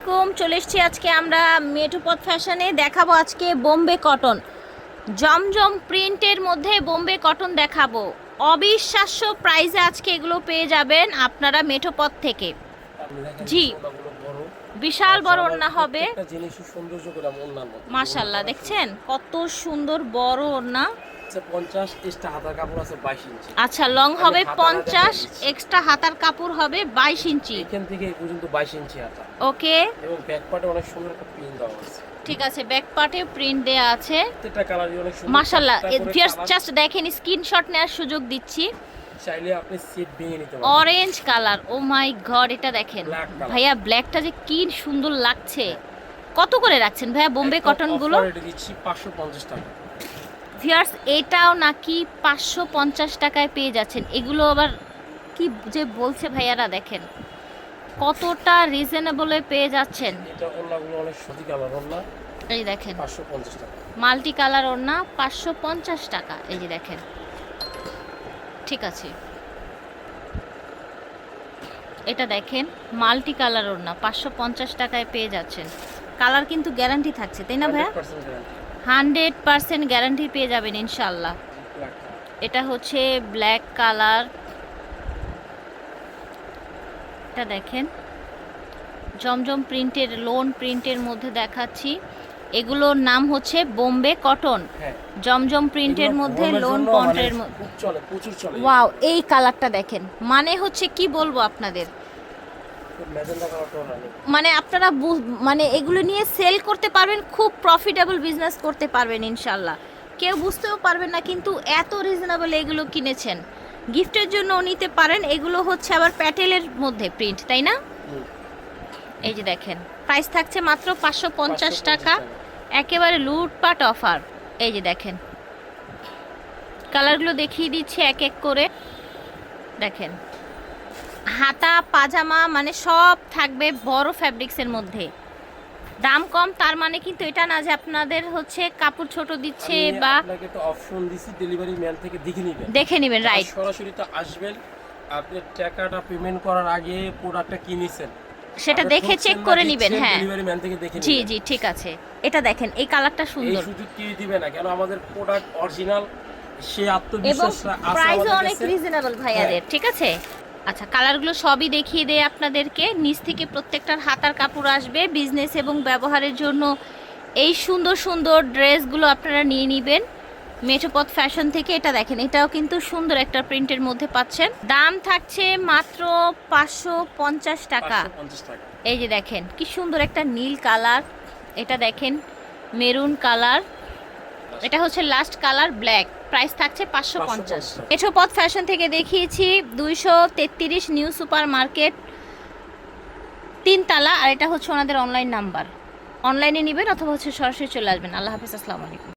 কম চলে এসেছি আজকে আমরা মেঠোপথ ফ্যাশনে। দেখাবো আজকে বোম্বে কটন। জমজম প্রিন্টের মধ্যে বোম্বে কটন দেখাবো। অবিশ্বাস্য প্রাইসে আজকে এগুলো পেয়ে যাবেন আপনারা মেঠোপথ থেকে। জি। বিশাল বড় ওড়না হবে। মাশাল্লাহ দেখছেন? কত সুন্দর বড় ওড়না। হচ্ছে পঞ্চাশ এক্সট্রা হাতার কাপড় আছে বাইশ ইঞ্চি। আচ্ছা লং হবে হাতাটা পঞ্চাশ দেখাই দিচ্ছি। এক্সট্রা হাতার কাপড় হবে বাইশ ইঞ্চি। এখান থেকে এই পর্যন্ত বাইশ ইঞ্চি হাতা। ওকে। এবং ব্যাক পার্টে অনেক সুন্দর একটা প্রিন্ট দেওয়া আছে। ঠিক আছে ব্যাক পার্টে প্রিন্ট দেয়া আছে। প্রত্যেকটা কালারই অনেক সুন্দর ভিউয়ার্স colour। জাস্ট দেখেন স্ক্রিনশট নেওয়ার সুযোগ দিচ্ছি। চাইলে আপনি সিট ভেঙে নিতে পারেন। Orange colour oh my God এটা দেখেন। ভাইয়া ব্ল্যাকটা যে কি সুন্দর লাগছে। কত করে রাখছেন ভাইয়া বোম্বে কটনগুলো দিচ্ছি পাঁচশো পঞ্চাশ টাকা। ভিউয়ার্স এটাও নাকি পাঁচশো পঞ্চাশ টাকায় পেয়ে যাচ্ছেন। এগুলো আবার কি যে বলছে ভাইয়ারা দেখেন। কতটা রিজনেবলে পেয়ে যাচ্ছেন? এই দেখেন। মাল্টি কালার ওড়না পাঁচশো পঞ্চাশ টাকা। এই যে দেখেন। ঠিক আছে। এটা দেখেন মাল্টি কালার ওড়না পাঁচশো পঞ্চাশ টাকায় পেয়ে যাচ্ছেন। কালার কিন্তু গ্যারান্টি থাকছে তাই না ভাইয়া? 100% guarantee। হান্ড্রেড পার্সেন্ট গ্যারান্টি পেয়ে যাবেন ইনশাল্লাহ এটা হচ্ছে ব্ল্যাক কালার। এটা দেখেন জমজম প্রিন্টের লোন প্রিন্টের মধ্যে দেখাচ্ছি। এগুলোর নাম হচ্ছে বোম্বে কটন। হ্যাঁ। জমজম প্রিন্টের মধ্যে লোন পন্টের মানে ওয়াও এই কালারটা দেখেন। মানে হচ্ছে কি বলব আপনাদের ম্যাজেন্ডা কালারটা ওড়না নেই। মানে আপনারা মানে এগুলো নিয়ে সেল করতে পারবেন খুব প্রফিটেবল বিজনেস করতে পারবেন ইনশাল্লাহ। কেউ বুঝতেও পারবেন না কিন্তু এত রিজনেবল এগুলো কিনেছেন। গিফটের জন্য নিতে পারেন এগুলো হচ্ছে আবার প্যাটেলের মধ্যে প্রিন্ট তাই না? এই যে দেখেন প্রাইস থাকছে মাত্র পাঁচশো পঞ্চাশ টাকা। একেবারে লুটপাট অফার এই যে দেখেন। কালারগুলো দেখিয়ে দিচ্ছি এক এক করে। দেখেন। হাতা পাজামা মানে সব থাকবে বড় ফ্যাব্রিক্সের মধ্যে। দাম কম তার মানে কিন্তু এটা না যে আপনাদের হচ্ছে কাপড় ছোট দিচ্ছে বা আপনাকে একটা অপশন দিছি ডেলিভারি ম্যান থেকে দেখে নিবেন। দেখে নেবেন রাইট সরাসরি তো আসবেন আপনি টাকাটা পেমেন্ট করার আগে প্রোডাক্টটা কিনেছেন সেটা দেখে চেক করে নেবেন হ্যাঁ। ডেলিভারি ম্যান থেকে দেখে জি জি ঠিক আছে। এটা দেখেন এই কালারটা সুন্দর এই সুযোগ কেউ দিবে না কেন আমাদের প্রোডাক্ট অরিজিনাল সে এবং আত্মবিশ্বাসটা আছে প্রাইসও আমাদের অনেক। রিজনেবল ভাইয়াদের ঠিক আছে? আচ্ছা কালারগুলো সবই দেখিয়ে দেয় আপনাদেরকে। নিচ থেকে প্রত্যেকটার হাতার কাপড় আসবে। বিজনেস এবং ব্যবহারের জন্য এই সুন্দর সুন্দর ড্রেসগুলো আপনারা নিয়ে নেবেন। মেঠোপথ ফ্যাশন থেকে এটা দেখেন এটাও কিন্তু সুন্দর একটা প্রিন্টের মধ্যে পাচ্ছেন। দাম থাকছে মাত্র পাঁচশো পঞ্চাশ টাকা। 550 টাকা। এই যে দেখেন কি সুন্দর একটা নীল কালার। এটা দেখেন মেরুন কালার। এটা হচ্ছে লাস্ট কালার ব্ল্যাক। প্রাইস থাকছে পাঁচশো পঞ্চাশ। 550 মেঠোপথ ফ্যাশন থেকে দেখিয়েছি দুইশো তেত্রিশ নিউ সুপার মার্কেট তিনতলা আর এটা হচ্ছে ওনাদের অনলাইন নাম্বার অনলাইনে নেবেন অথবা হচ্ছে সরাসরি চলে আসবেন। আল্লাহ হাফিজ আসসালামু আলাইকুম।